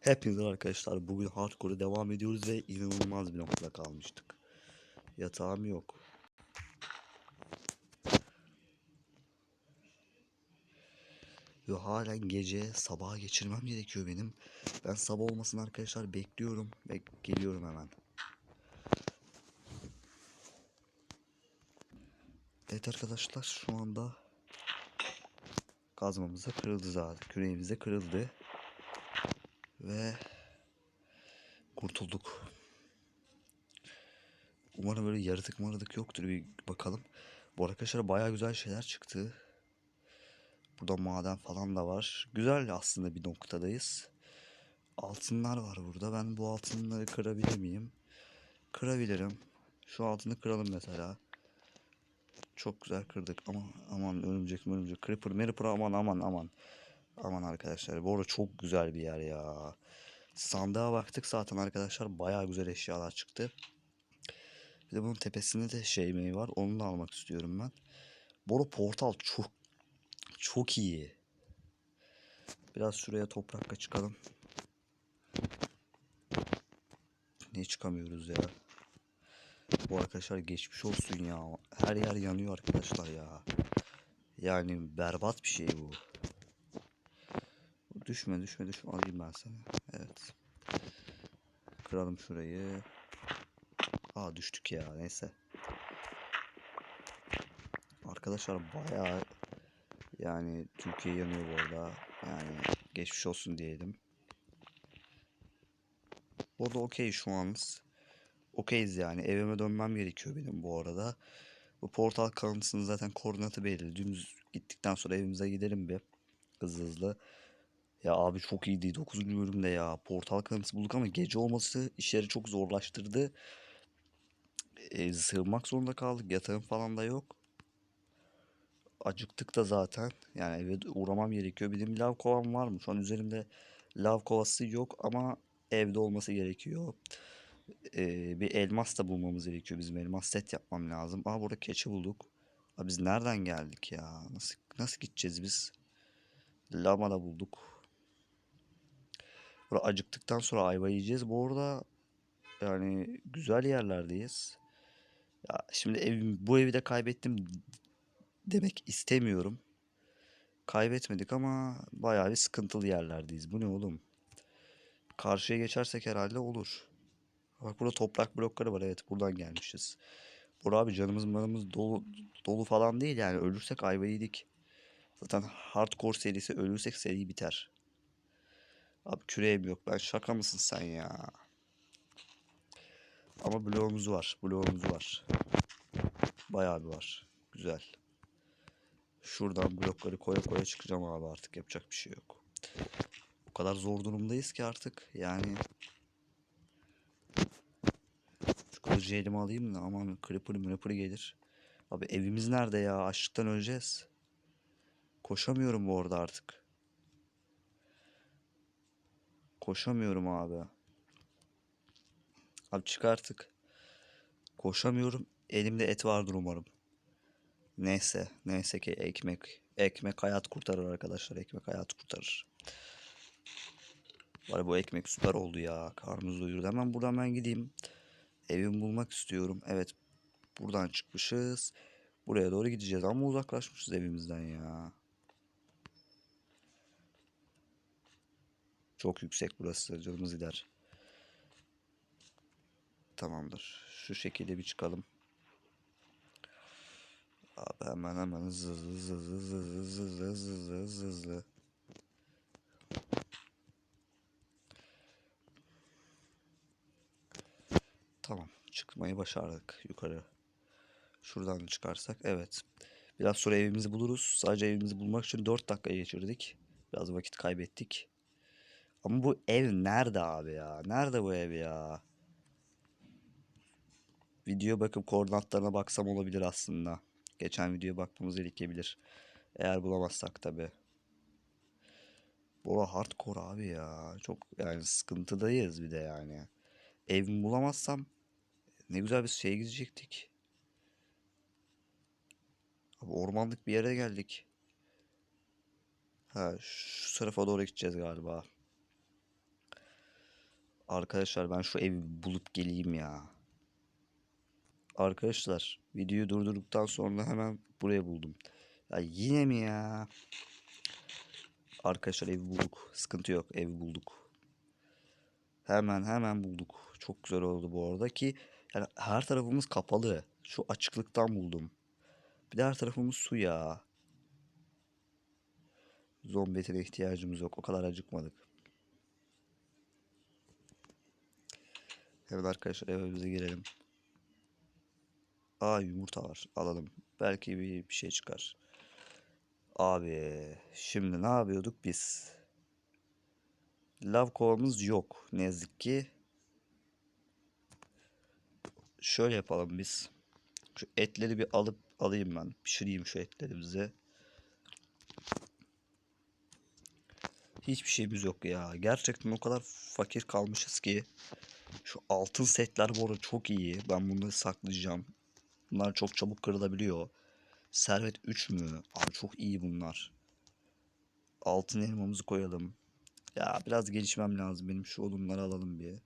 Hepinize arkadaşlar bugün hardcore'a devam ediyoruz ve inanılmaz bir noktada kalmıştık. Yatağım yok. Ve halen gece sabaha geçirmem gerekiyor benim. Ben sabah olmasın arkadaşlar bekliyorum ve geliyorum hemen. Evet arkadaşlar şu anda kazmamız kırıldı zaten. Küreğimiz de kırıldı. Ve kurtulduk. Umarım böyle yaratık maratık yoktur bir bakalım. Bu arkadaşlar bayağı güzel şeyler çıktı. Burada maden falan da var. Güzel aslında bir noktadayız. Altınlar var burada. Ben bu altınları kırabilir miyim? Kırabilirim. Şu altını kıralım mesela. Çok güzel kırdık ama aman örümcek örümcek. Creeper meripper aman aman aman. Aman arkadaşlar bu arada çok güzel bir yer ya. Sandığa baktık zaten arkadaşlar bayağı güzel eşyalar çıktı. Bir de bunun tepesinde de şey mey var. Onu da almak istiyorum ben. Bu arada portal çok çok iyi. Biraz şuraya toprakla çıkalım. Niye çıkamıyoruz ya? Bu arkadaşlar geçmiş olsun ya. Her yer yanıyor arkadaşlar ya. Yani berbat bir şey bu. Düşme düşme düşme alayım ben seni. Evet. Kıralım şurayı. Aa düştük ya neyse. Arkadaşlar bayağı yani Türkiye yanıyor bu arada. Yani geçmiş olsun diyelim. Bu arada okey şu an. Okeyiz yani. Evime dönmem gerekiyor benim bu arada. Bu portal kalıntısının zaten koordinatı belli. Dümdüz gittikten sonra evimize gidelim bir. Hızlı hızlı. Ya abi çok iyiydi 9. bölümde ya. Portal kanıtısı bulduk ama gece olması işleri çok zorlaştırdı. E, sığınmak zorunda kaldık. Yatağım falan da yok. Acıktık da zaten. Yani eve uğramam gerekiyor. Benim lav kovam var mı? Şu an üzerimde lav kovası yok ama evde olması gerekiyor. E, bir elmas da bulmamız gerekiyor. Bizim elmas set yapmam lazım. Aa burada keçi bulduk. Abi biz nereden geldik ya? Nasıl nasıl gideceğiz biz? Lama da bulduk. Burada acıktıktan sonra ayva yiyeceğiz. Bu arada yani güzel yerlerdeyiz. Ya şimdi evim, bu evi de kaybettim demek istemiyorum. Kaybetmedik ama bayağı bir sıkıntılı yerlerdeyiz. Bu ne oğlum? Karşıya geçersek herhalde olur. Bak burada toprak blokları var. Evet buradan gelmişiz. Burada abi canımız manımız dolu, dolu falan değil yani. Ölürsek ayva yedik. Zaten hardcore serisi ölürsek seri biter. Abi küreğim yok. Ben şaka mısın sen ya? Ama bloğumuz var. Bloğumuz var. Bayağı bir var. Güzel. Şuradan blokları koya koya çıkacağım abi artık. Yapacak bir şey yok. O kadar zor durumdayız ki artık. Yani şu kılıcı elime alayım da aman creeper creeper gelir. Abi evimiz nerede ya? Açlıktan öleceğiz. Koşamıyorum bu arada artık. Koşamıyorum abi. Abi çık artık. Koşamıyorum. Elimde et vardır umarım. Neyse. Neyse ki ekmek. Ekmek hayat kurtarır arkadaşlar. Ekmek hayat kurtarır. Var bu ekmek süper oldu ya. Karnımız doyurdu. Hemen buradan ben gideyim. Evimi bulmak istiyorum. Evet. Buradan çıkmışız. Buraya doğru gideceğiz ama uzaklaşmışız evimizden ya. Çok yüksek burası. Canımız gider. Tamamdır. Şu şekilde bir çıkalım. Abi hemen hemen hızlı hızlı hızlı hızlı hızlı hızlı hızlı. Tamam. Çıkmayı başardık yukarı. Şuradan çıkarsak. Evet. Biraz sonra evimizi buluruz. Sadece evimizi bulmak için 4 dakika geçirdik. Biraz vakit kaybettik. Ama bu ev nerede abi ya? Nerede bu ev ya? Videoya bakıp koordinatlarına baksam olabilir aslında. Geçen videoya bakmamız gerekebilir. Eğer bulamazsak tabi. Bu hardcore abi ya. Çok yani sıkıntıdayız bir de yani. Evimi bulamazsam ne güzel bir şeye gidecektik. Abi ormanlık bir yere geldik. Ha şu tarafa doğru gideceğiz galiba. Arkadaşlar ben şu evi bulup geleyim ya. Arkadaşlar videoyu durdurduktan sonra hemen buraya buldum. Ya yine mi ya? Arkadaşlar evi bulduk. Sıkıntı yok evi bulduk. Hemen hemen bulduk. Çok güzel oldu bu arada ki yani her tarafımız kapalı. Şu açıklıktan buldum. Bir de her tarafımız su ya. Zombi ihtiyacımız yok. O kadar acıkmadık. Evet arkadaşlar evimize girelim. Aa yumurta var. Alalım. Belki bir, bir şey çıkar. Abi şimdi ne yapıyorduk biz? Lav kovamız yok. Ne yazık ki. Şöyle yapalım biz. Şu etleri bir alıp alayım ben. Pişireyim şu etleri bize. Hiçbir şeyimiz yok ya. Gerçekten o kadar fakir kalmışız ki. Şu altın setler bu arada çok iyi. Ben bunları saklayacağım. Bunlar çok çabuk kırılabiliyor. Servet 3 mü? Abi çok iyi bunlar. Altın elmamızı koyalım. Ya biraz gelişmem lazım benim. Şu odunları alalım bir.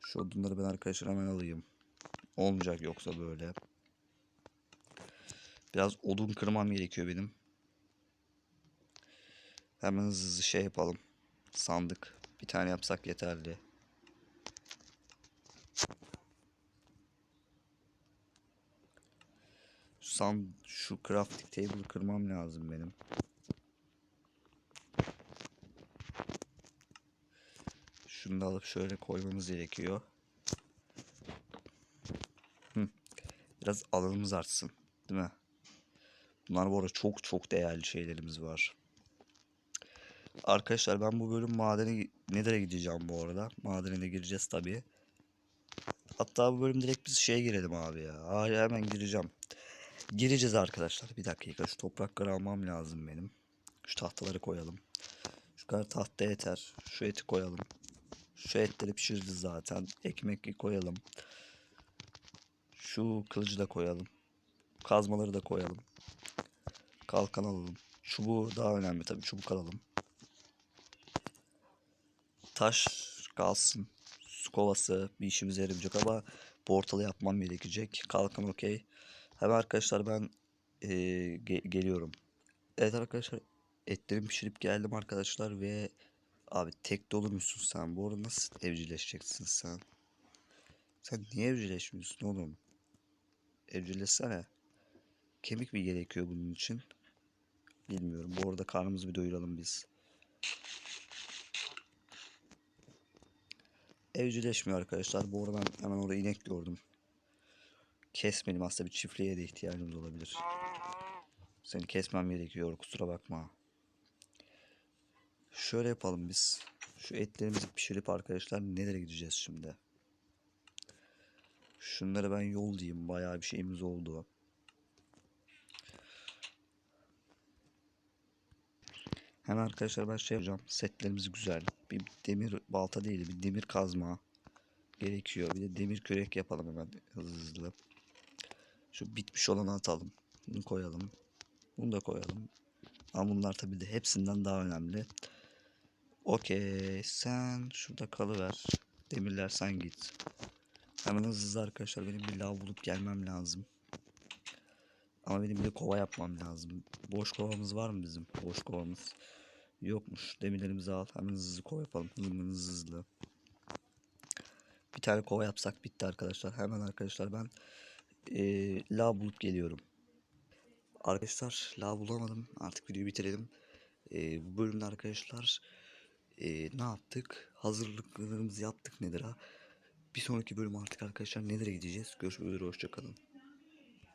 Şu odunları ben arkadaşlar hemen alayım. Olmayacak yoksa böyle. Biraz odun kırmam gerekiyor benim. Hemen hızlı hızlı şey yapalım. Sandık. Bir tane yapsak yeterli. Şu San, şu crafting table kırmam lazım benim. Şunu da alıp şöyle koymamız gerekiyor. Biraz alanımız artsın. Değil mi? Bunlar bu arada çok çok değerli şeylerimiz var. Arkadaşlar ben bu bölüm madene nereye gideceğim bu arada? Madene de gireceğiz tabii. Hatta bu bölüm direkt biz şeye girelim abi ya. Aa, hemen gireceğim. Gireceğiz arkadaşlar. Bir dakika şu toprakları almam lazım benim. Şu tahtaları koyalım. Şu kadar tahta yeter. Şu eti koyalım. Şu etleri pişiririz zaten. Ekmek koyalım. Şu kılıcı da koyalım. Kazmaları da koyalım. Kalkan alalım. Çubuğu daha önemli tabii. Çubuk alalım. Taş kalsın. Su kovası bir işimize yaramayacak ama portalı yapmam gerekecek. Kalkan okey. Hemen arkadaşlar ben eee, ge- geliyorum. Evet arkadaşlar etlerimi pişirip geldim arkadaşlar ve abi tek dolu musun sen? Bu arada nasıl evcilleşeceksin sen? Sen niye evcilleşmiyorsun oğlum? Evcilleşsene. Kemik mi gerekiyor bunun için? Bilmiyorum. Bu arada karnımızı bir doyuralım biz. Evcilleşmiyor arkadaşlar. Bu arada ben hemen orada inek gördüm. Kesmedim aslında bir çiftliğe de ihtiyacımız olabilir. Seni kesmem gerekiyor kusura bakma. Şöyle yapalım biz. Şu etlerimizi pişirip arkadaşlar nereye gideceğiz şimdi? Şunları ben yol diyeyim. Bayağı bir şeyimiz oldu. Hemen arkadaşlar ben şey yapacağım. Setlerimiz güzel. Bir demir balta değil bir demir kazma gerekiyor. Bir de demir kürek yapalım hemen hızlı. Şu bitmiş olanı atalım. Bunu koyalım. Bunu da koyalım. Ama bunlar tabii de hepsinden daha önemli. Okey. Sen şurada kalıver. Demirler sen git. Hemen hızlı hızlı arkadaşlar benim bir lav bulup gelmem lazım. Ama benim bir de kova yapmam lazım. Boş kovamız var mı bizim? Boş kovamız. Yokmuş. Demirlerimizi al. Hemen hızlı kova yapalım. Hızlı hızlı. Bir tane kova yapsak bitti arkadaşlar. Hemen arkadaşlar ben eee lav bulup geliyorum. Arkadaşlar lav bulamadım. Artık videoyu bitirelim. Eee, bu bölümde arkadaşlar eee, ne yaptık? Hazırlıklarımızı yaptık nedir ha? Bir sonraki bölüm artık arkadaşlar nelere gideceğiz? Görüşmek üzere hoşçakalın.